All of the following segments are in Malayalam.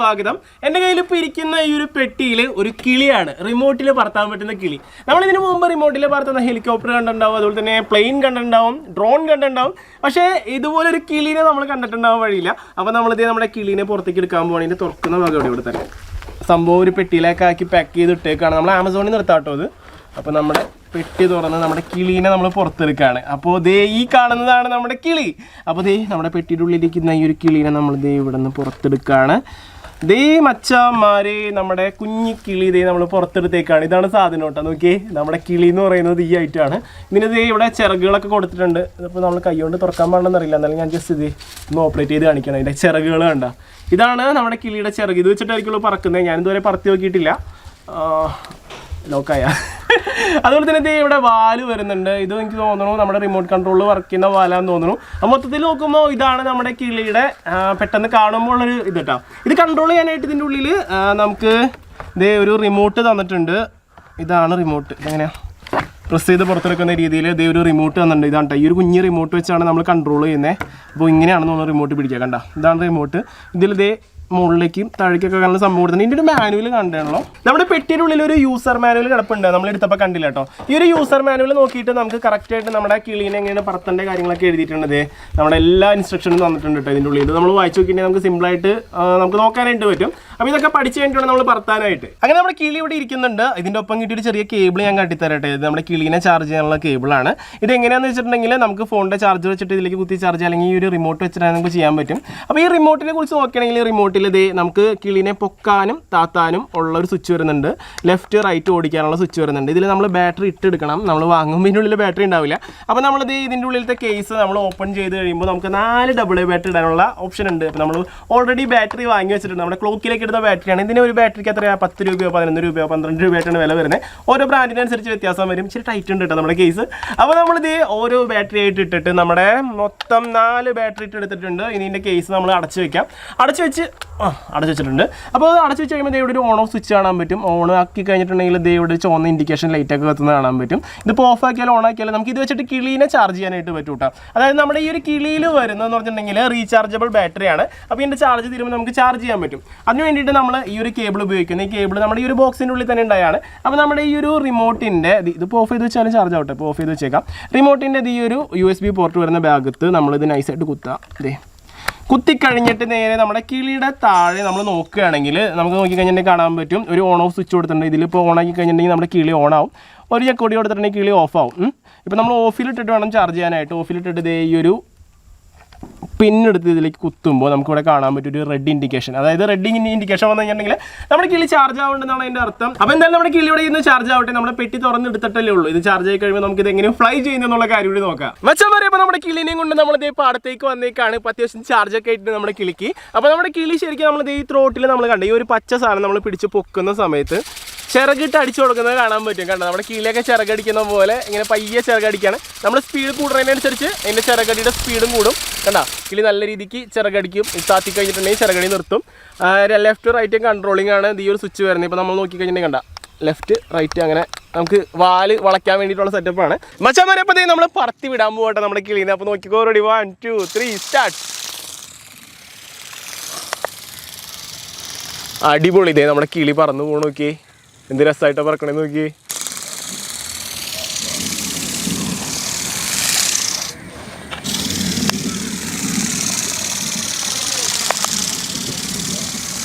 സ്വാഗതം. എന്റെ കയ്യിൽ ഇപ്പോൾ ഇരിക്കുന്ന ഈ ഒരു പെട്ടിയിൽ ഒരു കിളിയാണ്. റിമോട്ടിൽ പറത്താൻ പറ്റുന്ന കിളി. നമ്മൾ ഇതിനു മുമ്പ് റിമോട്ടിൽ പറത്തുന്ന ഹെലികോപ്റ്റർ കണ്ടിട്ടുണ്ടാവും അതുപോലെ തന്നെ പ്ലെയിൻ കണ്ടിട്ടുണ്ടാവും ഡ്രോൺ കണ്ടിട്ടുണ്ടാവും. പക്ഷേ ഇതുപോലെ ഒരു കിളിനെ നമ്മൾ കണ്ടിട്ടുണ്ടാവാൻ വഴിയില്ല. അപ്പോൾ നമ്മളിത് നമ്മുടെ കിളിനെ പുറത്തേക്ക് എടുക്കാൻ പോകണം ഇതിന്റെ തുറക്കുന്ന ഭാഗം ഇവിടെ തന്നെ. സംഭവം ഒരു പെട്ടിയിലേക്ക് ആക്കി പാക്ക് ചെയ്ത് ഇട്ടേക്കാണ് നമ്മൾ ആമസോണിൽ നിർത്താട്ടോ അത് അപ്പോൾ നമ്മുടെ പെട്ടി തുറന്ന് നമ്മുടെ കിളീനെ നമ്മൾ പുറത്തെടുക്കുകയാണ് അപ്പോൾ ദേ ഈ കാണുന്നതാണ് നമ്മുടെ കിളി. അപ്പോൾ ദേ നമ്മുടെ പെട്ടിയുടെ ഉള്ളിലിരിക്കുന്ന ഈ ഒരു കിളീനെ നമ്മൾ ദേ ഇവിടെ നിന്ന് പുറത്തെടുക്കുകയാണ് ദേ മച്ചാമാരെ നമ്മുടെ കുഞ്ഞി കിളി ദേ നമ്മൾ പുറത്തെടുത്തേക്കാണ്. ഇതാണ് സാധനം കേട്ടോ നോക്കിയേ. നമ്മുടെ കിളി എന്ന് പറയുന്നത് ഈ ആയിട്ടാണ് ഇതിന് ദേ ഇവിടെ ചിറകുകളൊക്കെ കൊടുത്തിട്ടുണ്ട്. ഇതിപ്പോൾ നമ്മൾ കൈകൊണ്ട് തുറക്കാൻ പാടില്ലെന്നറിയില്ല. എന്നാലും ഞാൻ ജസ്റ്റ് ഇത് ഒന്ന് ഓപ്പറേറ്റ് ചെയ്ത് കാണിക്കണം. അതിന്റെ ചിറകുകൾ കണ്ട. ഇതാണ് നമ്മുടെ കിളിയുടെ ചിറക്. ഇത് വെച്ചിട്ടായിരിക്കുള്ളൂ പറക്കുന്നത് ഞാനിതുവരെ പറത്തി നോക്കിയിട്ടില്ല. ലോക്കായ അതുപോലെ തന്നെ ദേ ഇവിടെ വാൽ വരുന്നുണ്ട്. ഇത് എനിക്ക് തോന്നുന്നു നമ്മുടെ റിമോട്ട് കൺട്രോളിൽ വർക്ക് ചെയ്യുന്ന വാലാന്ന് തോന്നുന്നു. മൊത്തത്തിൽ നോക്കുമ്പോൾ ഇതാണ് നമ്മുടെ കിളിയുടെ പെട്ടെന്ന് കാണുമ്പോൾ ഉള്ളൊരു ഇത് കേട്ടോ ഇത് കൺട്രോൾ ചെയ്യാനായിട്ട് ഇതിന്റെ ഉള്ളിൽ നമുക്ക് ഇതേ ഒരു റിമോട്ട് തന്നിട്ടുണ്ട്. ഇതാണ് റിമോട്ട് എങ്ങനെയാ പ്രസ് ചെയ്ത് പുറത്തെടുക്കുന്ന രീതിയിൽ ഇതേ ഒരു റിമോട്ട് തന്നിട്ടുണ്ട്. ഇതാണ് ഈ ഒരു കുഞ്ഞ് റിമോട്ട് വെച്ചാണ് നമ്മൾ കൺട്രോൾ ചെയ്യുന്നത് അപ്പോൾ ഇങ്ങനെയാണെന്ന് തോന്നുന്നു റിമോട്ട് പിടിക്കുക കണ്ട? ഇതാണ് റിമോട്ട് ഇതിൽ ഇതേ മുകളിലേക്കും താഴേക്കൊക്കെ കാണുന്ന സംഭവം കൊടുത്തിട്ടുണ്ട്. ഇതിന്റെ ഒരു മാനുവൽ കണ്ടാണല്ലോ നമ്മുടെ പെട്ടിയുടെ ഉള്ളിൽ ഒരു യൂസർ മാനുവൽ കിടപ്പുണ്ട്. നമ്മൾ എടുത്തപ്പോൾ കണ്ടില്ല കേട്ടോ. ഈ ഒരു യൂസർ മാനുവൽ നോക്കിയിട്ട് നമുക്ക് കറക്റ്റ് ആയിട്ട് നമ്മുടെ കിളീനെ എങ്ങനെയാണ് പറത്തേണ്ട കാര്യങ്ങളൊക്കെ എഴുതിയിട്ടുണ്ട്. നമ്മുടെ എല്ലാ ഇൻസ്ട്രക്ഷനും തന്നിട്ടുണ്ട് കേട്ടോ ഇതിന്റെ ഉള്ളിൽ. നമ്മൾ വായിച്ചു നോക്കിയിട്ടുണ്ടെങ്കിൽ നമുക്ക് സിമ്പിളായിട്ട് നമുക്ക് നോക്കാനായിട്ട് പറ്റും. അപ്പോൾ ഇതൊക്കെ പഠിച്ചു കഴിഞ്ഞിട്ടാണ് നമ്മൾ പറത്താനായിട്ട്. അങ്ങനെ നമ്മുടെ കിളി ഇവിടെ ഇരിക്കുന്നുണ്ട്. ഇതിന്റെ ഒപ്പം കിട്ടിയൊരു ചെറിയ കേബിൾ ഞാൻ കാട്ടിത്തരട്ടെ. ഇത് നമ്മുടെ കിളിനെ ചാർജ് ചെയ്യാനുള്ള കേബിളാണ് ഇത് എങ്ങനെയാന്ന് വെച്ചിട്ടുണ്ടെങ്കിൽ നമുക്ക് ഫോണിന്റെ ചാർജ് വെച്ചിട്ട് ഇതിലേക്ക് കുത്തി ചാർജ് അല്ലെങ്കിൽ ഈ ഒരു റിമോട്ട് വെച്ചിട്ട് നമുക്ക് ചെയ്യാൻ പറ്റും. അപ്പോൾ ഈ റിമോട്ടിനെ കുറിച്ച് നോക്കുകയാണെങ്കിൽ റിമോട്ടിൽ ഇത് നമുക്ക് കിളിനെ പൊക്കാനും താത്താനും ഉള്ള ഒരു സ്വിച്ച് വരുന്നുണ്ട്. ലെഫ്റ്റ് റൈറ്റ് ഓടിക്കാനുള്ള സ്വിച്ച് വരുന്നുണ്ട്. ഇതിൽ നമ്മൾ ബാറ്ററി ഇട്ടെടുക്കണം. നമ്മൾ വാങ്ങുമ്പോൾ ഇതിന്റെ ഉള്ളിൽ ബാറ്ററി ഉണ്ടാവില്ല. അപ്പോൾ നമ്മളിത് ഇതിന്റെ ഉള്ളിലത്തെ കേസ് നമ്മൾ ഓപ്പൺ ചെയ്ത് കഴിയുമ്പോൾ നമുക്ക് നാല് ഡബിൾ ബാറ്ററി ഇടാനുള്ള ഓപ്ഷൻ ഉണ്ട്. അപ്പോൾ നമ്മൾ ഓൾറെഡി ബാറ്ററി വാങ്ങി വെച്ചിട്ടുണ്ട്. നമ്മുടെ ക്ലോക്കിലേക്ക് ഇടുന്ന ബാറ്ററിയാണ്. ഇതിന് ഒരു ബാറ്ററിക്ക് എത്രയാ? പത്ത് രൂപയോ പതിനൊന്ന് രൂപയോ പന്ത്രണ്ട് രൂപയായിട്ടാണ് വില വരുന്നത്. ഓരോ ബ്രാൻഡിനനുസരിച്ച് വ്യത്യാസം വരും. ഇച്ചിരി ടൈറ്റ് ഉണ്ട് കേട്ടോ നമ്മുടെ കേസ് അപ്പോൾ നമ്മളിത് ഓരോ ബാറ്ററി ആയിട്ട് ഇട്ടിട്ട് നമ്മുടെ മൊത്തം നാല് ബാറ്ററി ഇട്ട് എടുത്തിട്ടുണ്ട്. ഇനി ഇതിന്റെ കേസ് നമ്മൾ അടച്ചു വെക്കാം. അടച്ചു വെച്ച് അടച്ചു വെച്ചിട്ടുണ്ട്. അപ്പോൾ അത് അടച്ചു വെച്ച് കഴിയുമ്പോൾ ഇവിടെ ഒരു ഓൺ ഓഫ് സ്വിച്ച് കാണാൻ പറ്റും. ഓൺ ആക്കി കഴിഞ്ഞിട്ടുണ്ടെങ്കിൽ ഇവിടെ ചുവന്ന ഇൻഡിക്കേഷൻ ലൈറ്റ് ഒക്കെ കത്തുന്നത് കാണാൻ പറ്റും. ഇതിപ്പോൾ ഓഫ് ആക്കിയാലും ഓൺ ആക്കിയാലും നമുക്ക് ഇത് വെച്ചിട്ട് കിളീനെ ചാർജ് ചെയ്യാനായിട്ട് പറ്റും കേട്ടോ അതായത് നമ്മുടെ ഈ ഒരു കിളിയിൽ വരുന്നതെന്ന് പറഞ്ഞിട്ടുണ്ടെങ്കിൽ റീചാർജബിൾ ബാറ്ററിയാണ് അപ്പോൾ ഇതിന്റെ ചാർജ് തീരുമ്പോൾ നമുക്ക് ചാർജ് ചെയ്യാൻ പറ്റും. അതിന് വേണ്ടിയിട്ട് നമ്മൾ ഈ ഒരു കേബിൾ ഉപയോഗിക്കുന്നത് ഈ കേബിൾ നമ്മുടെ ഈ ഒരു ബോക്സിന്റെ ഉള്ളിൽ തന്നെ ഉണ്ടായാണ്. അപ്പോൾ നമ്മുടെ ഈ ഒരു റിമോട്ടിന്റെ ഇതിപ്പോൾ ഓഫ് ചെയ്ത് വെച്ചാലും ചാർജ് ആവട്ടെ. ഇപ്പോൾ ഓഫ് ചെയ്ത് വെച്ചേക്കാം. റിമോട്ടിന്റെ ഈ ഒരു യു എസ് ബി പോർട്ട് വരുന്ന ഭാഗത്ത് നമ്മളിത് നൈസായിട്ട് കുത്താം. ഇതേ കുത്തിക്കഴിഞ്ഞിട്ട് നേരെ നമ്മുടെ കിളിയുടെ താഴെ നമ്മൾ നോക്കുകയാണെങ്കിൽ നമുക്ക് നോക്കിക്കഴിഞ്ഞിട്ടുണ്ടെങ്കിൽ കാണാൻ പറ്റും. ഒരു ഓൺ ഓഫ് സ്വിച്ച് കൊടുത്തിട്ടുണ്ട്. ഇതിലിപ്പോൾ ഓൺ ആക്കി കഴിഞ്ഞിട്ടുണ്ടെങ്കിൽ നമ്മുടെ കിളി ഓൺ ആവും. ഒരു ചെക്കോടി കൊടുത്തിട്ടുണ്ടെങ്കിൽ കിളി ഓഫ് ആവും. ഇപ്പോൾ നമ്മൾ ഓഫിലിട്ടിട്ട് വേണം ചാർജ് ചെയ്യാനായിട്ട്. ഓഫിലിട്ടിട്ട് ഇതേ ഈ ഒരു പിന്നെടുത്ത് ഇതിലേക്ക് കുത്തുമ്പോൾ നമുക്കിവിടെ കാണാൻ പറ്റും ഒരു റെഡ് ഇൻഡിക്കേഷൻ അതായത് റെഡ് ഇൻഡിക്കേഷൻ വന്നു കഴിഞ്ഞിട്ടുണ്ടെങ്കിൽ നമ്മുടെ കിളി ചാർജ് ആവുന്നുണ്ടെന്നാണ് അതിന്റെ അർത്ഥം. അപ്പോൾ എന്തായാലും നമ്മുടെ കിളി ഇവിടെ ഇന്ന് ചാർജ് ആവട്ടെ. നമ്മുടെ പെട്ടി തുറന്നെടുത്തിട്ടല്ലേ ഉള്ളൂ. ഇത് ചാർജ് ആയി കഴിയുമ്പോൾ നമുക്ക് ഇത് എങ്ങനെ ഫ്ലൈ ചെയ്യുന്നുള്ള കാര്യം കൂടി നോക്കാം. മച്ചാൻ പറയുമ്പോൾ നമ്മുടെ കിളിനെയും കൊണ്ട് നമ്മൾ ഇതേ പാടത്തേക്ക് വന്നേക്കാണ്. ഇപ്പോൾ അത്യാവശ്യം ചാർജ് ഒക്കെ ആയിട്ട് നമ്മുടെ കിളിക്ക്. അപ്പോൾ നമ്മുടെ കിളി ശരിക്കും നമ്മൾ ഈ ത്രോട്ടിൽ നമ്മൾ കണ്ട. ഈ ഒരു പച്ച സാധനം നമ്മൾ പിടിച്ച് പൊക്കുന്ന സമയത്ത് ചിറകിട്ട് അടിച്ചു കൊടുക്കുന്നത് കാണാൻ പറ്റും കണ്ടോ? നമ്മുടെ കീഴിലൊക്കെ ചിറകടിക്കുന്ന പോലെ ഇങ്ങനെ പയ്യെ ചിറകടിക്കാണ്. നമ്മൾ സ്പീഡ് കൂടുന്നതിനനുസരിച്ച് അതിന്റെ ചിറകടിയുടെ സ്പീഡും കൂടും. കണ്ടോ? കിളി നല്ല രീതിക്ക് ചിറകടിക്കും. താത്തി കഴിഞ്ഞിട്ടുണ്ടെങ്കിൽ ചിറകടി നിർത്തും. ലെഫ്റ്റ് റൈറ്റും കൺട്രോളിംഗ് ആണ് ഈ ഒരു സ്വിച്ച് വരുന്നത്. ഇപ്പോൾ നമ്മൾ നോക്കി കഴിഞ്ഞിട്ടുണ്ടെങ്കിൽ കണ്ട? ലെഫ്റ്റ് റൈറ്റ് അങ്ങനെ നമുക്ക് വാൽ വളയ്ക്കാൻ വേണ്ടിയിട്ടുള്ള സെറ്റപ്പാണ് മച്ചാമാരെ അപ്പോൾ നമ്മൾ പറത്തി വിടാൻ പോകട്ടെ നമ്മുടെ കിളീനെ. അപ്പോൾ നോക്കിക്കോ ready one two three start അടിപൊളി ഇതേ നമ്മുടെ കിളി പറന്നു പോകണോക്കേ എന്ത് രസമായിട്ടാണ് പറക്കണേ നോക്കി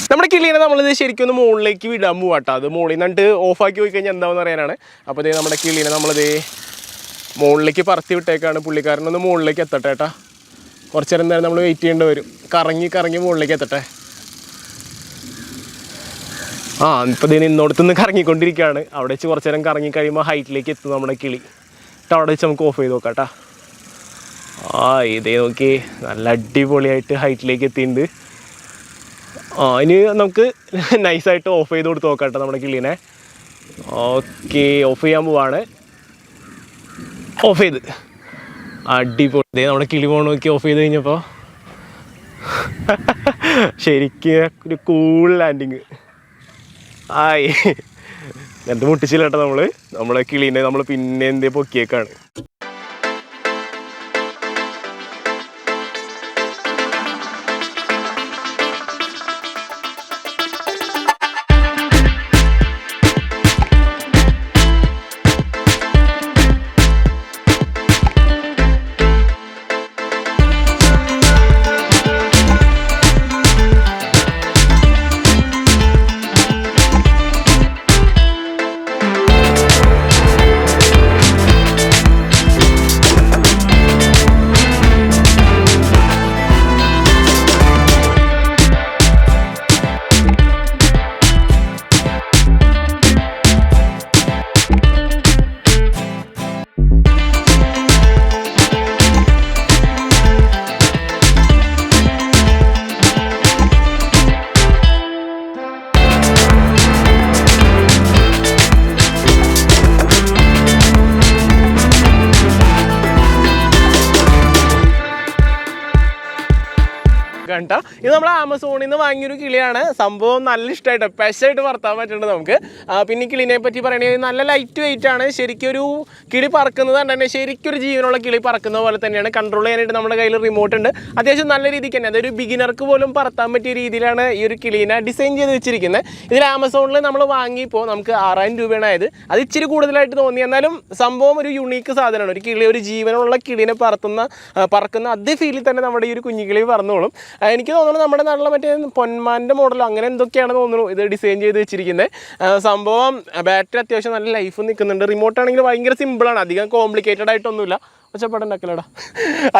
നമ്മുടെ കിളീനെ നമ്മളിത് ശരിക്കും ഒന്ന് മുകളിലേക്ക് വിടാൻ പോവാട്ടോ. അത് മുകളിൽ നിന്നിട്ട് ഓഫാക്കി പോയി കഴിഞ്ഞാൽ എന്താണെന്ന് അറിയാനാണ്. അപ്പോൾ ഇതേ നമ്മുടെ കിളീനെ നമ്മളിത് മുകളിലേക്ക് പറത്തി വിട്ടേക്കാണ്. പുള്ളിക്കാരനൊന്ന് മുകളിലേക്ക് എത്തട്ടെ ഏട്ടാ കുറച്ച് നേരം നേരം നമ്മൾ വെയിറ്റ് ചെയ്യേണ്ടി വരും. കറങ്ങി കറങ്ങി മുകളിലേക്ക് എത്തട്ടെ. ആ ഇപ്പം ഇതിന് ഇന്നോടത്തുനിന്ന് കറങ്ങിക്കൊണ്ടിരിക്കുകയാണ്. അവിടെ വെച്ച് കുറച്ച് നേരം കറങ്ങി കഴിയുമ്പോൾ ഹൈറ്റിലേക്ക് എത്തും നമ്മുടെ കിളി. എന്നിട്ട് അവിടെ വെച്ച് നമുക്ക് ഓഫ് ചെയ്ത് നോക്കാം കേട്ടോ ആ ഇതേ നോക്കി. നല്ല അടിപൊളിയായിട്ട് ഹൈറ്റിലേക്ക് എത്തിയിട്ടുണ്ട്. ആ ഇനി നമുക്ക് നൈസായിട്ട് ഓഫ് ചെയ്ത് കൊടുത്ത് നോക്കാം കേട്ടോ നമ്മുടെ കിളീനെ. ഓക്കെ ഓഫ് ചെയ്യാൻ പോവാണ്. ഓഫ് ചെയ്ത്. അടിപൊളി. ഇതേ നമ്മുടെ കിളി പോകണ നോക്കി ഓഫ് ചെയ്ത് കഴിഞ്ഞപ്പോൾ ശരിക്കും ഒരു കൂൾ ലാൻഡിങ് ആയി. എന്ത് മുട്ടിച്ചില്ല കേട്ടോ നമ്മൾ. നമ്മളെ കിളീനെ നമ്മൾ പിന്നെ എന്തേ പൊക്കിയേക്കാണ്. സാധനം കേട്ടോ ഇത് നമ്മൾ ആമസോണിൽ നിന്ന് വാങ്ങിയൊരു കിളിയാണ്. സംഭവം നല്ല ഇഷ്ടമായിട്ട് പെശായിട്ട് വളർത്താൻ പറ്റുന്നുണ്ട് നമുക്ക്. പിന്നെ കിളിനെ പറ്റി പറയുകയാണെങ്കിൽ നല്ല ലൈറ്റ് വെയിറ്റ് ആണ്. ശരിക്കും ഒരു കിളി പറക്കുന്നത് കൊണ്ട്? തന്നെ ശരിക്കും ഒരു ജീവനുള്ള കിളി പറക്കുന്ന പോലെ തന്നെയാണ്. കൺട്രോൾ ചെയ്യാനായിട്ട് നമ്മുടെ കയ്യിൽ റിമോട്ട് ഉണ്ട്. അത്യാവശ്യം നല്ല രീതിക്ക് തന്നെ. അതൊരു ബിഗിനർക്ക് പോലും പറത്താൻ പറ്റിയ രീതിയിലാണ് ഈ ഒരു കിളീനെ ഡിസൈൻ ചെയ്ത് വെച്ചിരിക്കുന്നത് ഇതിൽ ആമസോണിൽ നമ്മൾ വാങ്ങിയപ്പോൾ നമുക്ക് ആറായിരം രൂപയാണ് ആയത്. അത് ഇച്ചിരി കൂടുതലായിട്ട് തോന്നി. എന്നാലും സംഭവം ഒരു യുണീക്ക് സാധനമാണ്. ഒരു കിളി ഒരു ജീവനുള്ള കിളിനെ പറത്തുന്ന പറക്കുന്ന അതേ ഫീലിൽ തന്നെ നമ്മുടെ ഈ ഒരു കുഞ്ഞുകിളി പറന്നോളും. എനിക്ക് തോന്നുന്നു നമ്മുടെ നാട്ടിലെ മറ്റേ പൊന്മാന്റെ മോഡൽ അങ്ങനെ എന്തൊക്കെയാണ് തോന്നുന്നു ഇത് ഡിസൈൻ ചെയ്ത് വെച്ചിരിക്കുന്നത് സംഭവം ബാറ്ററി അത്യാവശ്യം നല്ല ലൈഫ് നിൽക്കുന്നുണ്ട് റിമോട്ട് ആണെങ്കിൽ ഭയങ്കര സിമ്പിളാണ് അധികം കോംപ്ലിക്കേറ്റഡ് ആയിട്ടൊന്നുമില്ല. ഒച്ചപ്പാടുണ്ടാക്കലടാ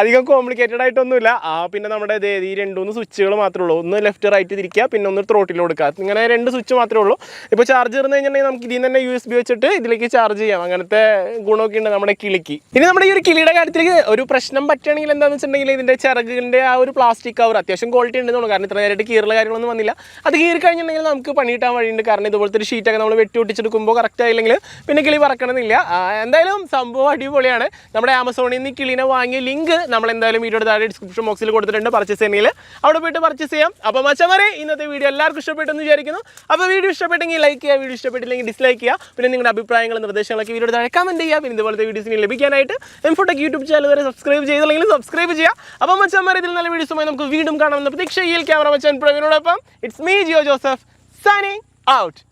അധികം കോംപ്ലിക്കേറ്റഡ് ആയിട്ടൊന്നുമില്ല. ആ പിന്നെ നമ്മുടെ ഈ രണ്ട് മൂന്ന് സ്വിച്ചുകൾ മാത്രമേ ഉള്ളൂ. ഒന്ന് ലെഫ്റ്റ് റൈറ്റ് തിരിക്കുക പിന്നെ ഒന്ന് ത്രോട്ടിൽ കൊടുക്കുക. ഇങ്ങനെ രണ്ട് സ്വിച്ച് മാത്രമേ ഉള്ളൂ. ഇപ്പോൾ ചാർജ് ഇരുന്ന് കഴിഞ്ഞിട്ടുണ്ടെങ്കിൽ നമുക്ക് ഇതിൽ തന്നെ യു എസ് ബി വെച്ചിട്ട് ഇതിലേക്ക് ചാർജ് ചെയ്യാം. അങ്ങനത്തെ ഗുണമൊക്കെ ഉണ്ട് നമ്മുടെ കിളിക്ക്. ഇനി നമ്മുടെ ഈ ഒരു കിളിയുടെ കാര്യത്തിലേക്ക് ഒരു പ്രശ്നം പറ്റുകയാണെങ്കിൽ എന്താണെന്ന് വെച്ചിട്ടുണ്ടെങ്കിൽ ഇതിന്റെ ചിറകിന്റെ ആ ഒരു പ്ലാസ്റ്റിക് കവർ അത്യാവശ്യം ക്വാളിറ്റി ഉണ്ടെന്ന് തോന്നുന്നു. കാരണം ഇത്ര നേരമായിട്ട് കീറുള്ള കാര്യങ്ങളൊന്നും വന്നില്ല. അത് കീറി കഴിഞ്ഞിട്ടുണ്ടെങ്കിൽ നമുക്ക് പണി കിട്ടാൻ വഴിയുണ്ട്. കാരണം ഇതുപോലത്തെ ഒരു ഷീറ്റൊക്കെ നമ്മൾ വെട്ടി ഒട്ടിച്ചെടുക്കുമ്പോൾ കറക്റ്റ് ആയില്ലെങ്കിൽ പിന്നെ കിളി പറക്കണമെന്നില്ല. എന്തായാലും സംഭവം അടിപൊളിയാണ്. നമ്മുടെ ആമസോണിൽ നിന്ന് കിളിനെ വാങ്ങിയ ലിങ്ക് നമ്മൾ എന്തായാലും വീഡിയോയുടെ താഴെ ഡിസ്ക്രിപ്ഷൻ ബോക്സിൽ കൊടുത്തിട്ടുണ്ട് പർച്ചേസ് ചെയ്യുന്നതിൽ അവിടെ പോയിട്ട് പർച്ചേസ് ചെയ്യാം. അപ്പോൾ മച്ചമാരെ ഇന്നത്തെ വീഡിയോ എല്ലാവർക്കും ഇഷ്ടപ്പെട്ടെന്ന് വിചാരിക്കുന്നു. അപ്പോൾ വീഡിയോ ഇഷ്ടപ്പെട്ടെങ്കിൽ ലൈക്ക് ചെയ്യുക വീഡിയോ ഇഷ്ടപ്പെട്ടില്ലെങ്കിൽ ഡിസ്ലൈക്ക് ചെയ്യുക. പിന്നെ നിങ്ങളുടെ അഭിപ്രായങ്ങളും നിർദ്ദേശങ്ങളൊക്കെ വീഡിയോ താഴെ കമന്റ് ചെയ്യുക. പിന്നെ ഇതുപോലത്തെ വീഡിയോസിന് ലഭിക്കാനായിട്ട് എംഫോട്ടൊക്കെ യൂട്യൂബ് ചാനൽ വരെ സബ്സ്ക്രൈബ് ചെയ്തില്ലെങ്കിൽ സബ്സ്ക്രൈബ് ചെയ്യുക. അപ്പോൾ മച്ചന്മാരെ ഇതിൽ നല്ല വീഡിയോസുമായി നമുക്ക് വീണ്ടും കാണാമെന്ന് പ്രതീക്ഷയിൽ ക്യാമറ മച്ചാൻ പ്രവീണോടൊപ്പം it's me Jio Joseph signing out